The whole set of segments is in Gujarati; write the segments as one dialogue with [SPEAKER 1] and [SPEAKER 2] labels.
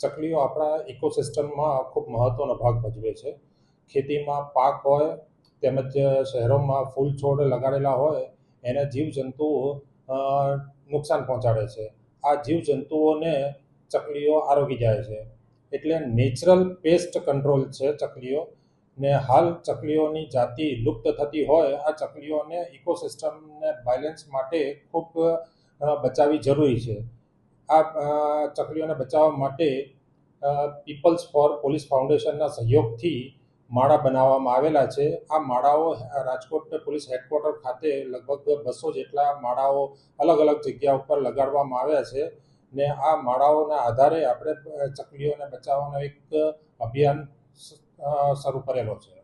[SPEAKER 1] ચકલીઓ
[SPEAKER 2] આપણા ઇકોસિસ્ટમમાં ખૂબ મહત્ત્વનો ભાગ ભજવે છે. ખેતીમાં પાક હોય, તેમજ શહેરોમાં ફૂલ છોડ લગાડેલા હોય, એને જીવજંતુઓ નુકસાન પહોંચાડે છે. આ જીવજંતુઓને ચકલીઓ આરોગી જાય છે. એટલે નેચરલ પેસ્ટ કંટ્રોલ છે ચકલીઓ. ને હાલ ચકલીઓની જાતિ લુપ્ત થતી હોય, આ ચકલીઓને ઇકોસિસ્ટમને બેલેન્સ માટે ખૂબ બચાવવી જરૂરી છે. આ ચકલીઓને બચાવવા માટે પીપલ્સ ફોર પોલીસ ફાઉન્ડેશનના સહયોગથી માળા બનાવવામાં આવેલા છે. આ માળાઓ રાજકોટ પોલીસ હેડક્વાર્ટર ખાતે લગભગ બસો જેટલા માળાઓ અલગ અલગ જગ્યા ઉપર લગાડવામાં આવ્યા છે ને આ માળાઓના આધારે આપણે ચકલીઓને બચાવવાનો એક અભિયાન શરૂ કરેલો છે.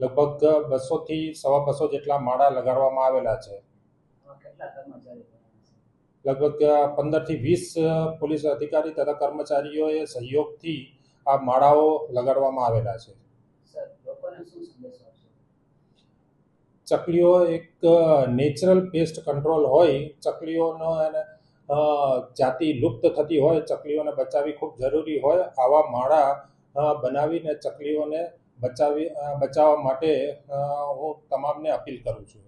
[SPEAKER 2] લગભગ બસોથી સવા બસો જેટલા માળા લગાડવામાં આવેલા છે. લગભગ પંદરથી પંદરથી વીસ પોલીસ અધિકારી તથા કર્મચારીઓએ સહયોગથી આ માળાઓ લગાડવામાં આવેલા છે. ચકલીઓ એક નેચરલ પેસ્ટ કંટ્રોલ હોય ચકલીઓનો એને જાતિ લુપ્ત થતી હોય, ચકલીઓને બચાવવી ખૂબ જરૂરી હોય, આવા માળા બનાવીને ચકલીઓને બચાવી બચાવવા માટે હું તમામને અપીલ કરું છું.